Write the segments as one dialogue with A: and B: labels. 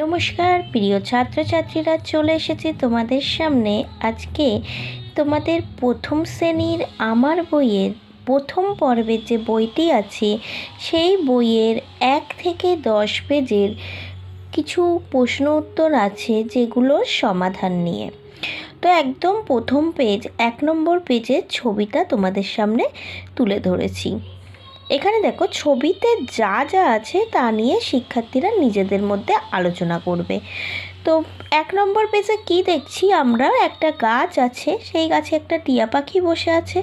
A: নমস্কার প্রিয় ছাত্রছাত্রীরা চলে এসেছি তোমাদের সামনে আজকে তোমাদের প্রথম শ্রেণীর আমার বইয়ের প্রথম পর্বের যে বইটি আছে সেই বইয়ের এক থেকে দশ পেজের কিছু প্রশ্ন উত্তর আছে যেগুলোর সমাধান নিয়ে তো একদম প্রথম পেজ এক নম্বর পেজের ছবিটা তোমাদের সামনে তুলে ধরেছি এখানে দেখো ছবিতে যা যা আছে তা নিয়ে শিক্ষার্থীরা নিজেদের মধ্যে আলোচনা করবে তো এক নম্বর পেজে কি দেখছি আমরা একটা গাছ আছে সেই গাছে একটা টিয়া পাখি বসে আছে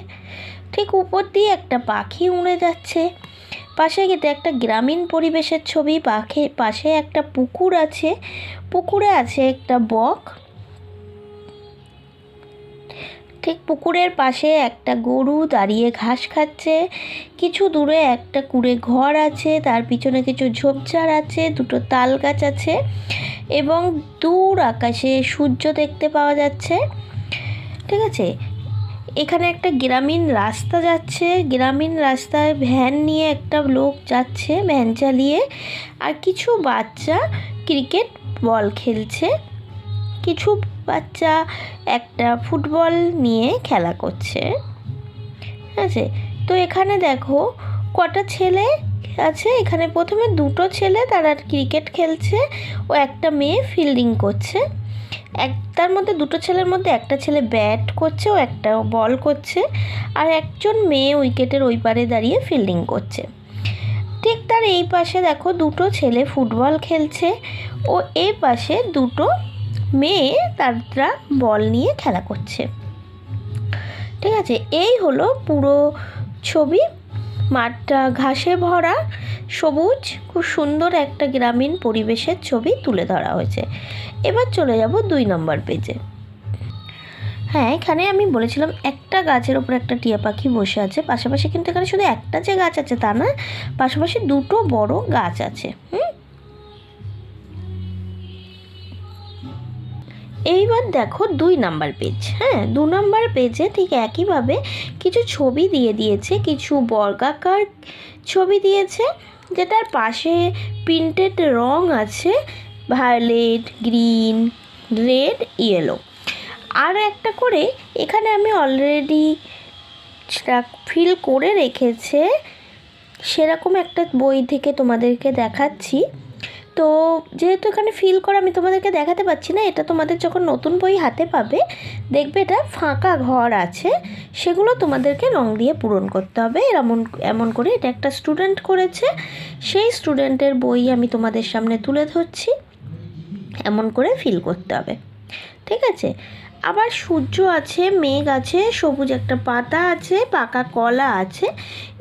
A: ঠিক উপর দিয়ে একটা পাখি উড়ে যাচ্ছে পাশে গেতে একটা গ্রামীণ পরিবেশের ছবি পাখে পাশে একটা পুকুর আছে পুকুরে আছে একটা বক ঠিক পুকুরের পাশে একটা গরু দাঁড়িয়ে ঘাস খাচ্ছে কিছু দূরে একটা কুড়ে ঘর আছে তার পিছনে কিছু ঝোপঝাড় আছে দুটো তাল গাছ আছে এবং দূর আকাশে সূর্য দেখতে পাওয়া যাচ্ছে ঠিক আছে এখানে একটা গ্রামীণ রাস্তা যাচ্ছে গ্রামীণ রাস্তায় ভ্যান নিয়ে একটা লোক যাচ্ছে ভ্যান চালিয়ে আর কিছু বাচ্চা ক্রিকেট বল খেলছে কিছু বাচ্চা একটা ফুটবল নিয়ে খেলা করছে ঠিক আছে তো এখানে দেখো কটা ছেলে আছে এখানে প্রথমে দুটো ছেলে তারা ক্রিকেট খেলছে ও একটা মেয়ে ফিল্ডিং করছে এক তার মধ্যে দুটো ছেলের মধ্যে একটা ছেলে ব্যাট করছে ও একটা বল করছে আর একজন মেয়ে উইকেটের ওই পারে দাঁড়িয়ে ফিল্ডিং করছে ঠিক তার এই পাশে দেখো দুটো ছেলে ফুটবল খেলছে ও এ পাশে দুটো মেয়ে তারা বল নিয়ে খেলা করছে ঠিক আছে এই হলো পুরো ছবি মাঠটা ঘাসে ভরা সবুজ খুব সুন্দর একটা গ্রামীণ পরিবেশের ছবি তুলে ধরা হয়েছে এবার চলে যাব দুই নম্বর পেজে হ্যাঁ এখানে আমি বলেছিলাম একটা গাছের ওপর একটা টিয়া পাখি বসে আছে পাশাপাশি কিন্তু এখানে শুধু একটা যে গাছ আছে তা না পাশাপাশি দুটো বড় গাছ আছে হুম এইবার দেখো দুই নাম্বার পেজ হ্যাঁ দু নাম্বার পেজে ঠিক একইভাবে কিছু ছবি দিয়ে দিয়েছে কিছু বর্গাকার ছবি দিয়েছে যেটার পাশে প্রিন্টেড রং আছে ভায়োলেট গ্রিন রেড ইয়েলো আর একটা করে এখানে আমি অলরেডি ফিল করে রেখেছে সেরকম একটা বই থেকে তোমাদেরকে দেখাচ্ছি তো যেহেতু এখানে ফিল করা আমি তোমাদেরকে দেখাতে পাচ্ছি না এটা তোমাদের যখন নতুন বই হাতে পাবে দেখবে এটা ফাঁকা ঘর আছে সেগুলো তোমাদেরকে রং দিয়ে পূরণ করতে হবে এমন এমন করে এটা একটা স্টুডেন্ট করেছে সেই স্টুডেন্টের বই আমি তোমাদের সামনে তুলে ধরছি এমন করে ফিল করতে হবে ঠিক আছে আবার সূর্য আছে মেঘ আছে সবুজ একটা পাতা আছে পাকা কলা আছে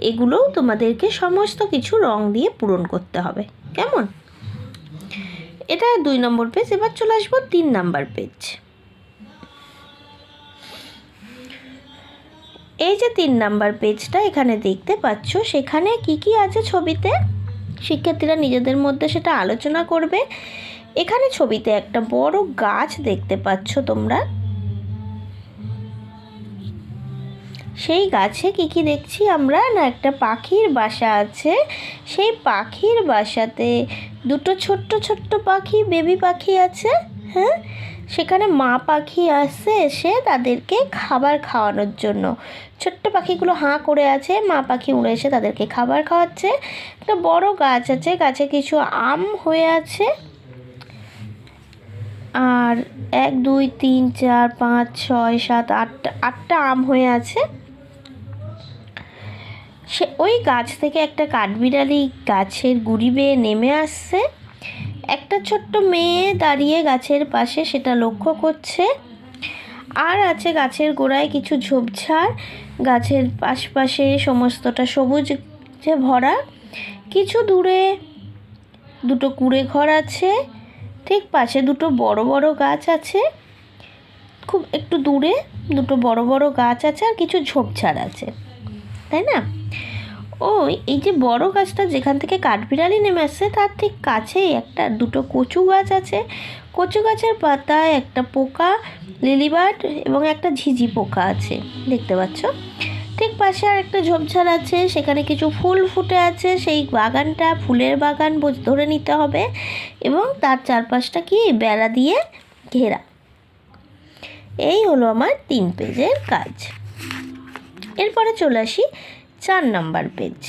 A: এগুলোও তোমাদেরকে সমস্ত কিছু রং দিয়ে পূরণ করতে হবে কেমন এটা দুই নম্বর পেজ এবার চলে আসবো তিন নাম্বার পেজ এই যে তিন নাম্বার পেজটা এখানে দেখতে পাচ্ছ সেখানে কি কি আছে ছবিতে শিক্ষার্থীরা নিজেদের মধ্যে সেটা আলোচনা করবে এখানে ছবিতে একটা বড় গাছ দেখতে পাচ্ছ তোমরা সেই গাছে কি কি দেখছি আমরা না একটা পাখির বাসা আছে সেই পাখির বাসাতে দুটো ছোট্ট ছোট্ট পাখি বেবি পাখি আছে হ্যাঁ সেখানে মা পাখি আসছে এসে তাদেরকে খাবার খাওয়ানোর জন্য ছোট্ট পাখিগুলো হাঁ করে আছে মা পাখি উড়ে এসে তাদেরকে খাবার খাওয়াচ্ছে একটা বড় গাছ আছে গাছে কিছু আম হয়ে আছে আর এক দুই তিন চার পাঁচ ছয় সাত আটটা আটটা আম হয়ে আছে সে ওই গাছ থেকে একটা কাঠবিড়ালি গাছের গুড়ি বেয়ে নেমে আসছে একটা ছোট্ট মেয়ে দাঁড়িয়ে গাছের পাশে সেটা লক্ষ্য করছে আর আছে গাছের গোড়ায় কিছু ঝোপঝাড় গাছের আশপাশে সমস্তটা সবুজ যে ভরা কিছু দূরে দুটো কুড়ে ঘর আছে ঠিক পাশে দুটো বড় বড় গাছ আছে খুব একটু দূরে দুটো বড় বড় গাছ আছে আর কিছু ঝোপঝাড় আছে তাই না ও এই যে বড় গাছটা যেখান থেকে কাঠবিড়ালি নেমে আসছে তার ঠিক কাছেই একটা দুটো কচু গাছ আছে কচু গাছের পাতায় একটা পোকা লিলিবার্ড এবং একটা ঝিঝি পোকা আছে দেখতে পাচ্ছ ঠিক পাশে আর একটা ঝোপঝাড় আছে সেখানে কিছু ফুল ফুটে আছে সেই বাগানটা ফুলের বাগান ধরে নিতে হবে এবং তার চারপাশটা কি বেড়া দিয়ে ঘেরা এই হলো আমার তিন পেজের কাজ এরপরে চলে আসি চার নাম্বার পেজ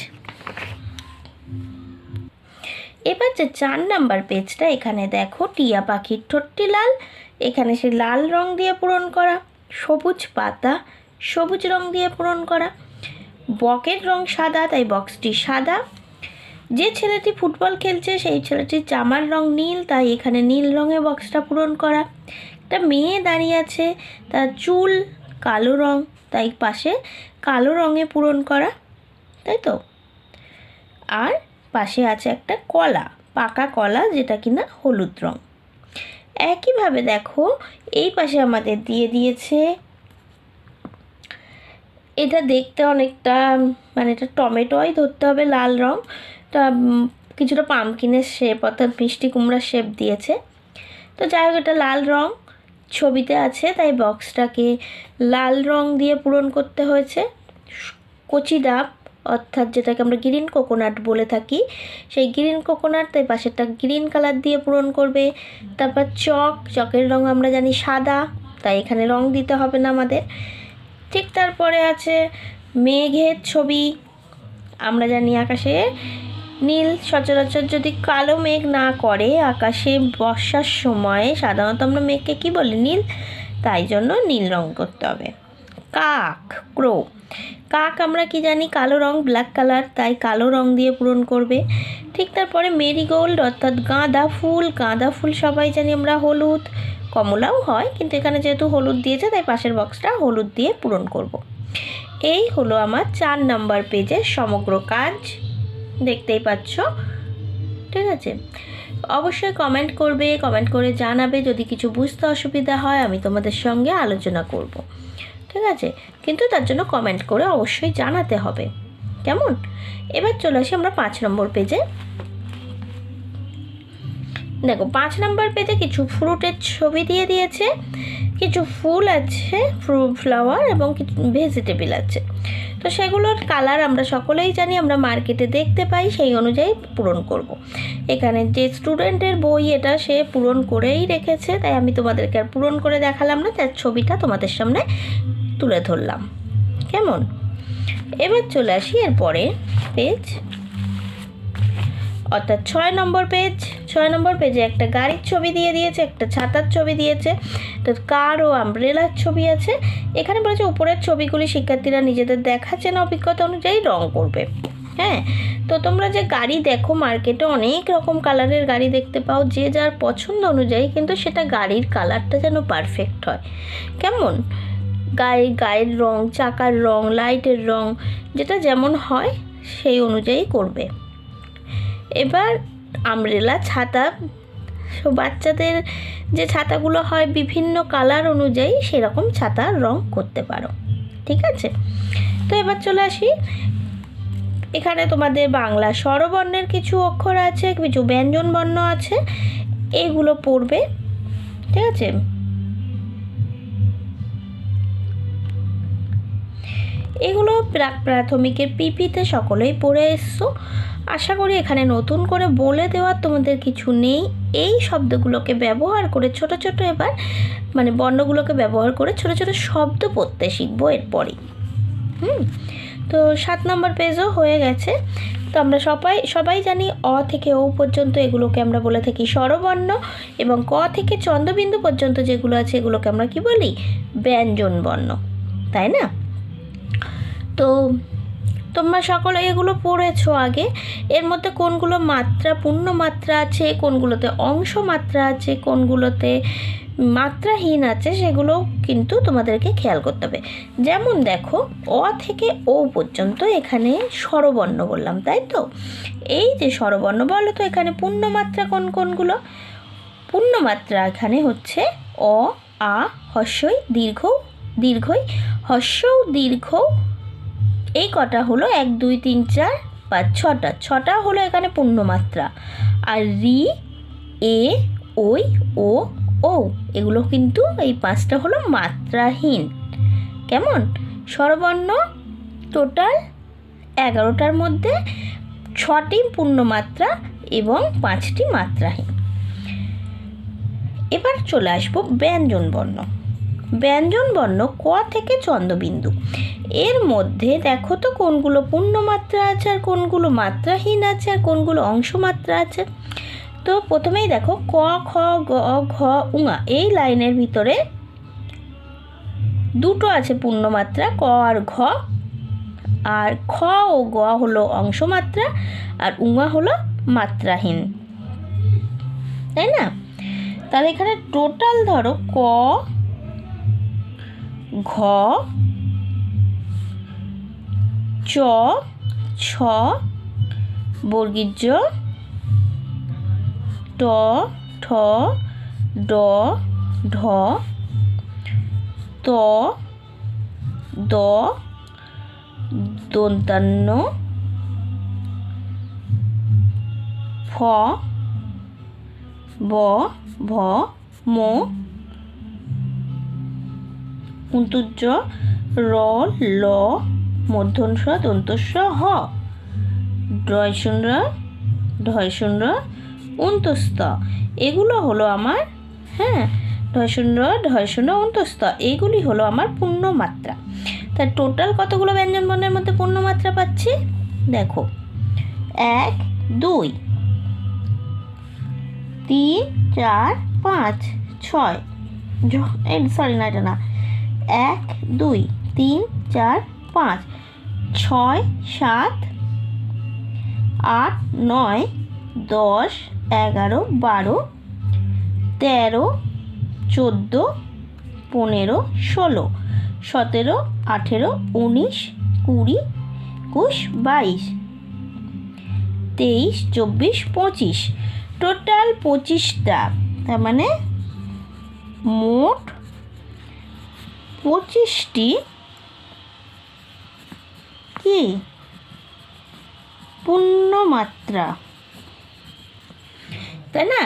A: এবার যে চার নাম্বার পেজটা এখানে দেখো টিয়া পাখির ঠোঁটটি লাল এখানে সে লাল রং দিয়ে পূরণ করা সবুজ পাতা সবুজ রং দিয়ে পূরণ করা বকের রং সাদা তাই বক্সটি সাদা যে ছেলেটি ফুটবল খেলছে সেই ছেলেটির জামার রং নীল তাই এখানে নীল রঙে বক্সটা পূরণ করা একটা মেয়ে দাঁড়িয়ে আছে তার চুল কালো রং তাই পাশে কালো রঙে পূরণ করা তাই তো আর পাশে আছে একটা কলা পাকা কলা যেটা কিনা হলুদ রং একইভাবে দেখো এই পাশে আমাদের দিয়ে দিয়েছে এটা দেখতে অনেকটা মানে এটা টমেটোই ধরতে হবে লাল রং তা কিছুটা পামকিনের শেপ অর্থাৎ মিষ্টি কুমড়ার শেপ দিয়েছে তো যাই হোক এটা লাল রং ছবিতে আছে তাই বক্সটাকে লাল রং দিয়ে পূরণ করতে হয়েছে কচি ডাব অর্থাৎ যেটাকে আমরা গ্রিন কোকোনাট বলে থাকি সেই গ্রিন কোকোনাট তাই পাশেরটা গ্রিন কালার দিয়ে পূরণ করবে তারপর চক চকের রং আমরা জানি সাদা তাই এখানে রং দিতে হবে না আমাদের ঠিক তারপরে আছে মেঘের ছবি আমরা জানি আকাশে নীল সচরাচর যদি কালো মেঘ না করে আকাশে বর্ষার সময় সাধারণত আমরা মেঘকে কি বলি নীল তাই জন্য নীল রং করতে হবে কাক ক্রো কাক আমরা কি জানি কালো রং ব্ল্যাক কালার তাই কালো রং দিয়ে পূরণ করবে ঠিক তারপরে মেরিগোল্ড অর্থাৎ গাঁদা ফুল গাঁদা ফুল সবাই জানি আমরা হলুদ কমলাও হয় কিন্তু এখানে যেহেতু হলুদ দিয়েছে তাই পাশের বক্সটা হলুদ দিয়ে পূরণ করব। এই হলো আমার চার নাম্বার পেজের সমগ্র কাজ দেখতেই পাচ্ছ ঠিক আছে অবশ্যই কমেন্ট করবে কমেন্ট করে জানাবে যদি কিছু বুঝতে অসুবিধা হয় আমি তোমাদের সঙ্গে আলোচনা করব ঠিক আছে কিন্তু তার জন্য কমেন্ট করে অবশ্যই জানাতে হবে কেমন এবার চলে আসি আমরা পাঁচ নম্বর পেজে দেখো পাঁচ নম্বর পেজে কিছু ফ্রুটের ছবি দিয়ে দিয়েছে কিছু ফুল আছে ফ্লাওয়ার এবং কিছু ভেজিটেবিল আছে তো সেগুলোর কালার আমরা সকলেই জানি আমরা মার্কেটে দেখতে পাই সেই অনুযায়ী পূরণ করব। এখানে যে স্টুডেন্টের বই এটা সে পূরণ করেই রেখেছে তাই আমি তোমাদেরকে আর পূরণ করে দেখালাম না তার ছবিটা তোমাদের সামনে তুলে ধরলাম কেমন এবার চলে আসি এরপরে পেজ অর্থাৎ ছয় নম্বর পেজ ছয় নম্বর পেজে একটা গাড়ির ছবি দিয়ে দিয়েছে একটা ছাতার ছবি দিয়েছে তো কার ও আমব্রেলার ছবি আছে এখানে বলেছে উপরের ছবিগুলি শিক্ষার্থীরা নিজেদের দেখাচ্ছেন অভিজ্ঞতা অনুযায়ী রং করবে হ্যাঁ তো তোমরা যে গাড়ি দেখো মার্কেটে অনেক রকম কালারের গাড়ি দেখতে পাও যে যার পছন্দ অনুযায়ী কিন্তু সেটা গাড়ির কালারটা যেন পারফেক্ট হয় কেমন গায়ে গায়ের রং চাকার রং লাইটের রং যেটা যেমন হয় সেই অনুযায়ী করবে এবার আমরেলা ছাতা সো বাচ্চাদের যে ছাতাগুলো হয় বিভিন্ন কালার অনুযায়ী সেরকম ছাতার রং করতে পারো ঠিক আছে তো এবার চলে আসি এখানে তোমাদের বাংলা স্বরবর্ণের কিছু অক্ষর আছে কিছু ব্যঞ্জন বর্ণ আছে এগুলো পড়বে ঠিক আছে এগুলো প্রাক প্রাথমিকের পিপিতে সকলেই পড়ে এসছো আশা করি এখানে নতুন করে বলে দেওয়ার তোমাদের কিছু নেই এই শব্দগুলোকে ব্যবহার করে ছোট ছোট এবার মানে বর্ণগুলোকে ব্যবহার করে ছোট ছোট শব্দ পড়তে শিখবো এরপরই হুম তো সাত নম্বর পেজও হয়ে গেছে তো আমরা সবাই সবাই জানি অ থেকে ও পর্যন্ত এগুলোকে আমরা বলে থাকি স্বরবর্ণ এবং ক থেকে চন্দ্রবিন্দু পর্যন্ত যেগুলো আছে এগুলোকে আমরা কি বলি ব্যঞ্জনবর্ণ তাই না তো তোমরা সকলে এগুলো পড়েছো আগে এর মধ্যে কোনগুলো মাত্রা পূর্ণ মাত্রা আছে কোনগুলোতে অংশ মাত্রা আছে কোনগুলোতে মাত্রাহীন আছে সেগুলো কিন্তু তোমাদেরকে খেয়াল করতে হবে যেমন দেখো অ থেকে ও পর্যন্ত এখানে স্বরবর্ণ বললাম তাই তো এই যে স্বরবর্ণ বলো তো এখানে পূর্ণমাত্রা কোন কোনগুলো পূর্ণমাত্রা এখানে হচ্ছে অ আ হস্যই দীর্ঘ দীর্ঘই হস্যও দীর্ঘ এই কটা হলো এক দুই তিন চার পাঁচ ছটা ছটা হলো এখানে পূর্ণমাত্রা আর রি এ ওই ও ও এগুলো কিন্তু এই পাঁচটা হলো মাত্রাহীন কেমন স্বরবর্ণ টোটাল এগারোটার মধ্যে ছটি পূর্ণমাত্রা এবং পাঁচটি মাত্রাহীন এবার চলে আসবো ব্যঞ্জনবর্ণ ব্যঞ্জনবর্ণ ক থেকে চন্দ্রবিন্দু এর মধ্যে দেখো তো কোনগুলো পূর্ণমাত্রা আছে আর কোনগুলো মাত্রাহীন আছে আর কোনগুলো অংশমাত্রা আছে তো প্রথমেই দেখো ক খ গ ঘ উঙা এই লাইনের ভিতরে দুটো আছে পূর্ণমাত্রা ক আর ঘ আর খ ও গ হলো অংশমাত্রা আর উঙা হলো মাত্রাহীন তাই না তাহলে এখানে টোটাল ধরো ক ঘ চ ছ বর্গীর্য ট ঠ ড ঢ ত দ দন্তান্ন ফ ব ভ ম উন্তুজ্জ র ল মধ্যনস দন্তস্ব হ ডয় শূন্য উন্তস্ত এগুলো হলো আমার হ্যাঁ ঢয় শূন্য উন্তস্ত এইগুলি হলো আমার পূর্ণমাত্রা তা টোটাল কতগুলো ব্যঞ্জনবর্ণের মধ্যে পূর্ণমাত্রা পাচ্ছি দেখো এক দুই তিন চার পাঁচ ছয় সরি না এটা না এক দুই তিন চার পাঁচ ছয় সাত আট নয় দশ এগারো বারো তেরো চোদ্দো পনেরো ষোলো সতেরো আঠেরো উনিশ কুড়ি একুশ বাইশ তেইশ চব্বিশ পঁচিশ টোটাল পঁচিশটা তার মানে মোট পঁচিশটি কি পূর্ণমাত্রা তাই না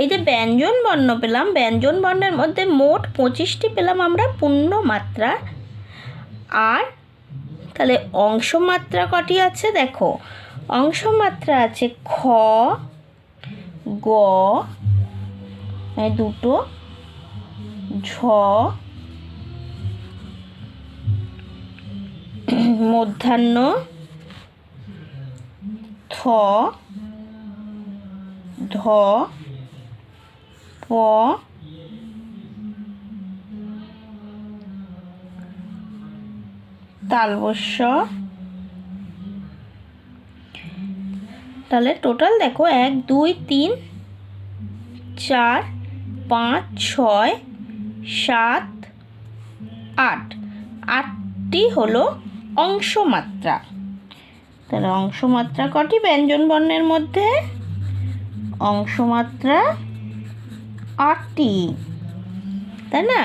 A: এই যে ব্যঞ্জন বর্ণ পেলাম ব্যঞ্জন বর্ণের মধ্যে মোট পঁচিশটি পেলাম আমরা পূর্ণমাত্রা আর তাহলে অংশমাত্রা কটি আছে দেখো অংশমাত্রা আছে খ গ মানে দুটো ঝ মধ্যাহ্ন থ ধ প তালবস্য তাহলে টোটাল দেখো এক দুই তিন চার পাঁচ ছয় সাত আট আটটি হলো অংশমাত্রা তাহলে অংশমাত্রা কটি ব্যঞ্জন বর্ণের মধ্যে অংশমাত্রা আটটি তাই না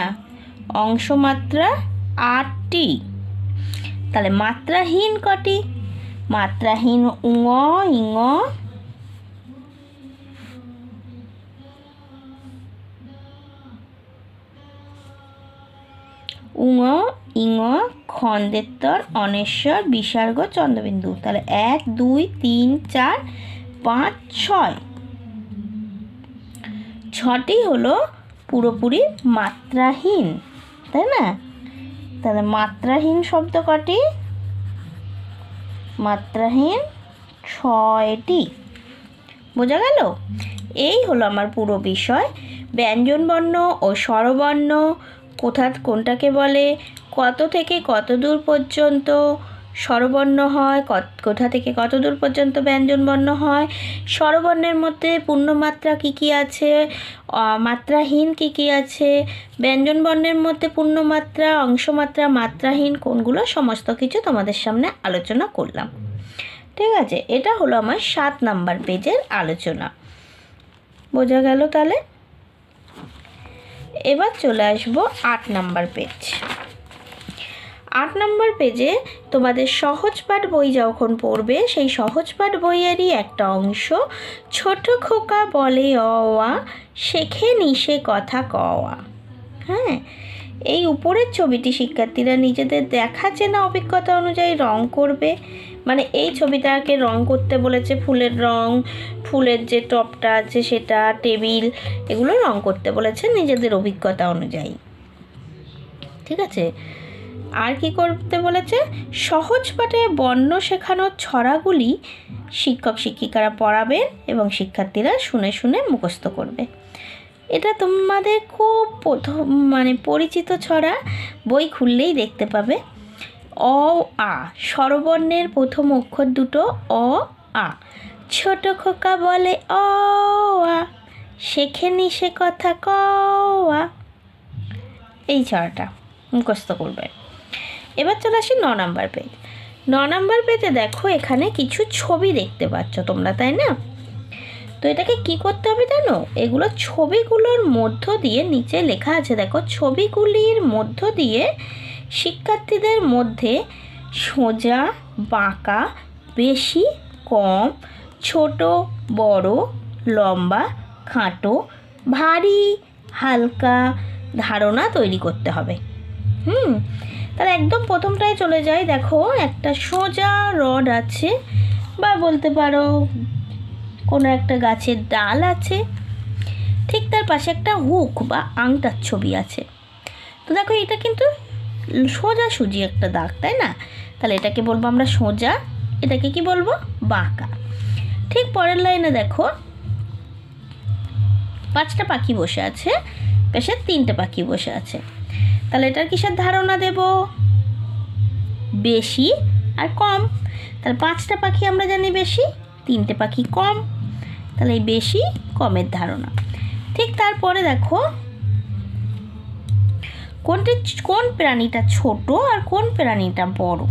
A: অংশমাত্রা আটটি তাহলে মাত্রাহীন কটি মাত্রাহীন উঙ ইঙ উঙ ইঙ খন্দেত্তর অনেশ্বর বিসর্গ চন্দ্রবিন্দু তাহলে এক দুই তিন চার পাঁচ ছয় ছটি হলো পুরোপুরি মাত্রাহীন তাই না তাহলে মাত্রাহীন শব্দ কটি মাত্রাহীন ছয়টি বোঝা গেল এই হলো আমার পুরো বিষয় ব্যঞ্জনবর্ণ ও স্বরবর্ণ কোথা কোনটাকে বলে কত থেকে কত দূর পর্যন্ত স্বরবর্ণ হয় কোথা থেকে কত দূর পর্যন্ত ব্যঞ্জনবর্ণ হয় স্বরবর্ণের মধ্যে পূর্ণমাত্রা কী কী আছে মাত্রাহীন কী কী আছে ব্যঞ্জনবর্ণের মধ্যে পূর্ণমাত্রা অংশমাত্রা মাত্রাহীন কোনগুলো সমস্ত কিছু তোমাদের সামনে আলোচনা করলাম ঠিক আছে এটা হলো আমার সাত নাম্বার পেজের আলোচনা বোঝা গেল তাহলে এবার চলে আসব আট নাম্বার পেজ আট নম্বর পেজে তোমাদের সহজ পাঠ বই যখন পড়বে সেই সহজ পাঠ বইয়েরই একটা অংশ ছোট খোকা বলে অওয়া শেখে নিশে কথা কওয়া হ্যাঁ এই উপরের ছবিটি শিক্ষার্থীরা নিজেদের দেখা চেনা অভিজ্ঞতা অনুযায়ী রং করবে মানে এই ছবিটাকে রং করতে বলেছে ফুলের রং ফুলের যে টপটা আছে সেটা টেবিল এগুলো রং করতে বলেছে নিজেদের অভিজ্ঞতা অনুযায়ী ঠিক আছে আর কি করতে বলেছে সহজ পাঠে বর্ণ শেখানোর ছড়াগুলি শিক্ষক শিক্ষিকারা পড়াবেন এবং শিক্ষার্থীরা শুনে শুনে মুখস্থ করবে এটা তোমাদের খুব প্রথম মানে পরিচিত ছড়া বই খুললেই দেখতে পাবে অ আ স্বরবর্ণের প্রথম অক্ষর দুটো অ আ ছোট খোকা বলে অ আ শেখে নি সে কথা ক আ এই ছড়াটা মুখস্থ করবে এবার চলে আসি ন নাম্বার পেজ ন নাম্বার পেজে দেখো এখানে কিছু ছবি দেখতে পাচ্ছ তোমরা তাই না তো এটাকে কি করতে হবে জানো এগুলো ছবিগুলোর মধ্য দিয়ে নিচে লেখা আছে দেখো ছবিগুলির মধ্য দিয়ে শিক্ষার্থীদের মধ্যে সোজা বাঁকা বেশি কম ছোট বড় লম্বা খাটো ভারী হালকা ধারণা তৈরি করতে হবে হুম তাহলে একদম প্রথমটায় চলে যায় দেখো একটা সোজা রড আছে বা বলতে পারো কোনো একটা গাছের ডাল আছে ঠিক তার পাশে একটা হুক বা আংটার ছবি আছে তো দেখো এটা কিন্তু সোজাসুজি একটা দাগ তাই না তাহলে এটাকে বলবো আমরা সোজা এটাকে কি বলবো বাঁকা ঠিক পরের লাইনে দেখো পাঁচটা পাখি বসে আছে পেশে তিনটে পাখি বসে আছে তাহলে এটার কিসের ধারণা দেব বেশি আর কম তাহলে পাঁচটা পাখি আমরা জানি বেশি তিনটে পাখি কম তাহলে এই বেশি কমের ধারণা ঠিক তারপরে দেখো কোনটি কোন প্রাণীটা ছোট আর কোন প্রাণীটা বড়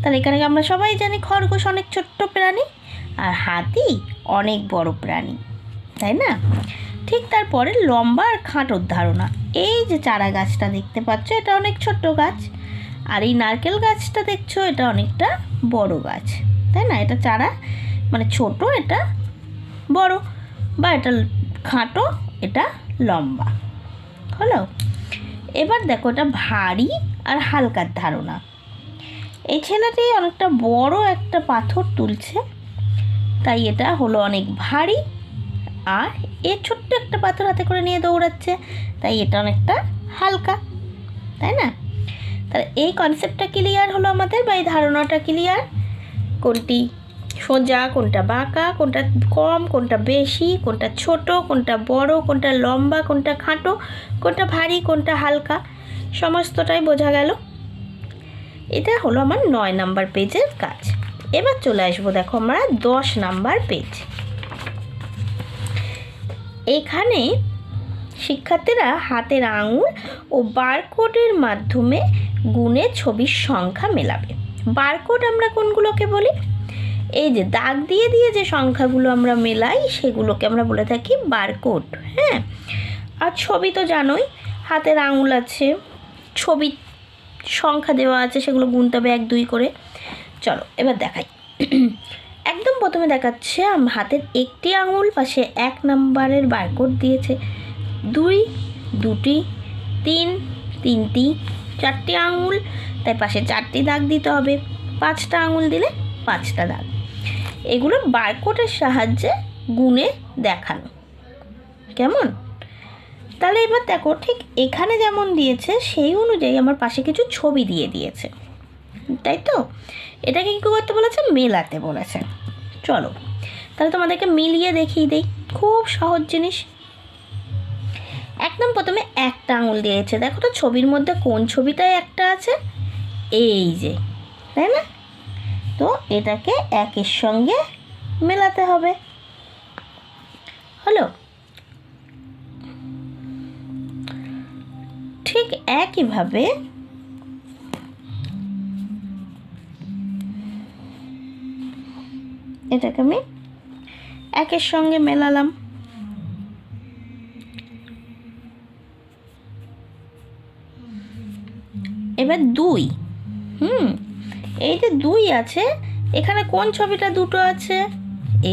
A: তাহলে এখানে আমরা সবাই জানি খরগোশ অনেক ছোট্ট প্রাণী আর হাতি অনেক বড় প্রাণী তাই না ঠিক তারপরে লম্বা আর খাঁটোর ধারণা এই যে চারা গাছটা দেখতে পাচ্ছ এটা অনেক ছোট্ট গাছ আর এই নারকেল গাছটা দেখছো এটা অনেকটা বড় গাছ তাই না এটা চারা মানে ছোট এটা বড় বা এটা খাঁটো এটা লম্বা হলো এবার দেখো এটা ভারী আর হালকার ধারণা এই ছেলেটি অনেকটা বড় একটা পাথর তুলছে তাই এটা হলো অনেক ভারী আর এ ছোট্ট একটা পাথর হাতে করে নিয়ে দৌড়াচ্ছে তাই এটা অনেকটা হালকা তাই না তাহলে এই কনসেপ্টটা ক্লিয়ার হলো আমাদের বা এই ধারণাটা ক্লিয়ার কোনটি সোজা কোনটা বাঁকা কোনটা কম কোনটা বেশি কোনটা ছোট কোনটা বড় কোনটা লম্বা কোনটা খাঁটো কোনটা ভারী কোনটা হালকা সমস্তটাই বোঝা গেল এটা হলো আমার নয় নাম্বার পেজের কাজ এবার চলে আসবো দেখো আমরা দশ নাম্বার পেজ এখানে শিক্ষার্থীরা হাতের আঙুল ও বারকোডের মাধ্যমে গুণে ছবির সংখ্যা মেলাবে বারকোড আমরা কোনগুলোকে বলি এই যে দাগ দিয়ে দিয়ে যে সংখ্যাগুলো আমরা মেলাই সেগুলোকে আমরা বলে থাকি বারকোড হ্যাঁ আর ছবি তো জানোই হাতের আঙুল আছে ছবি সংখ্যা দেওয়া আছে সেগুলো গুনতে হবে এক দুই করে চলো এবার দেখাই একদম প্রথমে দেখাচ্ছে হাতের একটি আঙুল পাশে এক নাম্বারের বারকোড দিয়েছে দুই দুটি তিন তিনটি চারটি আঙুল তাই পাশে চারটি দাগ দিতে হবে পাঁচটা আঙুল দিলে পাঁচটা দাগ এগুলো বারকোডের সাহায্যে গুনে দেখানো কেমন তাহলে এবার দেখো ঠিক এখানে যেমন দিয়েছে সেই অনুযায়ী আমার পাশে কিছু ছবি দিয়ে দিয়েছে তাই তো এটাকে কী করতে বলেছে মেলাতে বলেছে চলো তাহলে তোমাদেরকে মিলিয়ে দেখিয়ে দিই খুব সহজ জিনিস একদম প্রথমে একটা আঙুল দিয়েছে দেখো তো ছবির মধ্যে কোন ছবিটায় একটা আছে এই যে তাই না তো এটাকে একের সঙ্গে মেলাতে হবে হলো ঠিক একইভাবে এটাকে আমি একের সঙ্গে মেলালাম এবার দুই হুম এই যে দুই আছে এখানে কোন ছবিটা দুটো আছে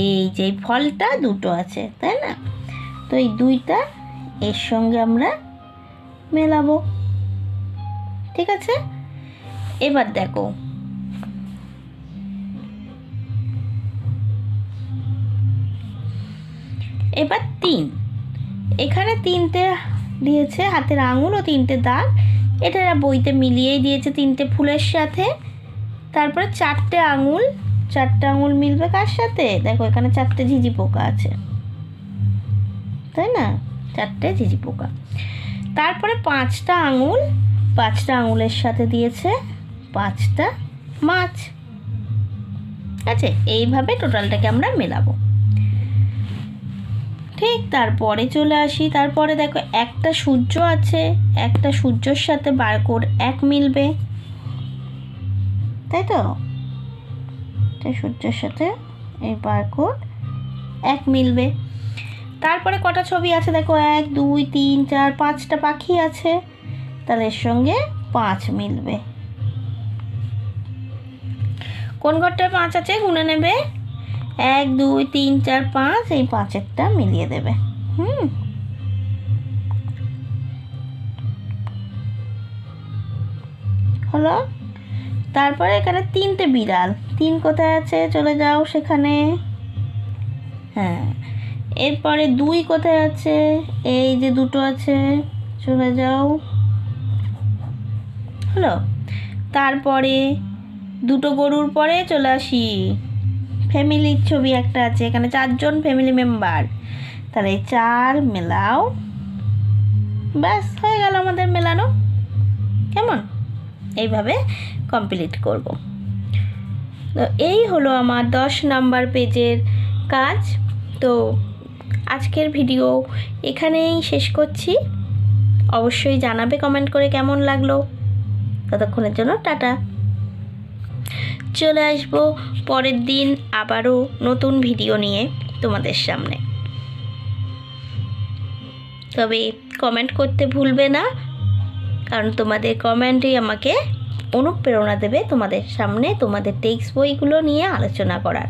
A: এই যে ফলটা দুটো আছে তাই না তো এই দুইটা এর সঙ্গে আমরা মেলাবো ঠিক আছে এবার দেখো এবার তিন এখানে তিনটে দিয়েছে হাতের আঙুল ও তিনটে দাগ এটা বইতে মিলিয়েই দিয়েছে তিনটে ফুলের সাথে তারপরে চারটে আঙুল চারটে আঙুল মিলবে কার সাথে দেখো এখানে চারটে ঝিঝি পোকা আছে তাই না চারটে ঝিঝি পোকা তারপরে পাঁচটা আঙুল পাঁচটা আঙুলের সাথে দিয়েছে পাঁচটা মাছ আছে এইভাবে টোটালটাকে আমরা মেলাবো ঠিক তারপরে চলে আসি তারপরে দেখো একটা সূর্য আছে একটা সূর্যর সাথে বারকোড এক মিলবে তাই তো তাই সূর্যের সাথে এই বারকোড এক মিলবে তারপরে কটা ছবি আছে দেখো এক দুই তিন চার পাঁচটা পাখি আছে তাদের সঙ্গে পাঁচ মিলবে কোন ঘরটায় পাঁচ আছে গুনে নেবে এক দুই তিন চার পাঁচ এই পাঁচেরটা মিলিয়ে দেবে হুম হলো তারপরে এখানে তিনটে বিড়াল তিন কোথায় আছে চলে যাও সেখানে হ্যাঁ এরপরে দুই কোথায় আছে এই যে দুটো আছে চলে যাও হলো তারপরে দুটো গরুর পরে চলে আসি ফ্যামিলির ছবি একটা আছে এখানে চারজন ফ্যামিলি মেম্বার তাহলে চার মেলাও ব্যাস হয়ে গেল আমাদের মেলানো কেমন এইভাবে কমপ্লিট করব তো এই হলো আমার দশ নাম্বার পেজের কাজ তো আজকের ভিডিও এখানেই শেষ করছি অবশ্যই জানাবে কমেন্ট করে কেমন লাগলো ততক্ষণের জন্য টাটা চলে আসব পরের দিন আবারও নতুন ভিডিও নিয়ে তোমাদের সামনে তবে কমেন্ট করতে ভুলবে না কারণ তোমাদের কমেন্টই আমাকে অনুপ্রেরণা দেবে তোমাদের সামনে তোমাদের টেক্সট বইগুলো নিয়ে আলোচনা করার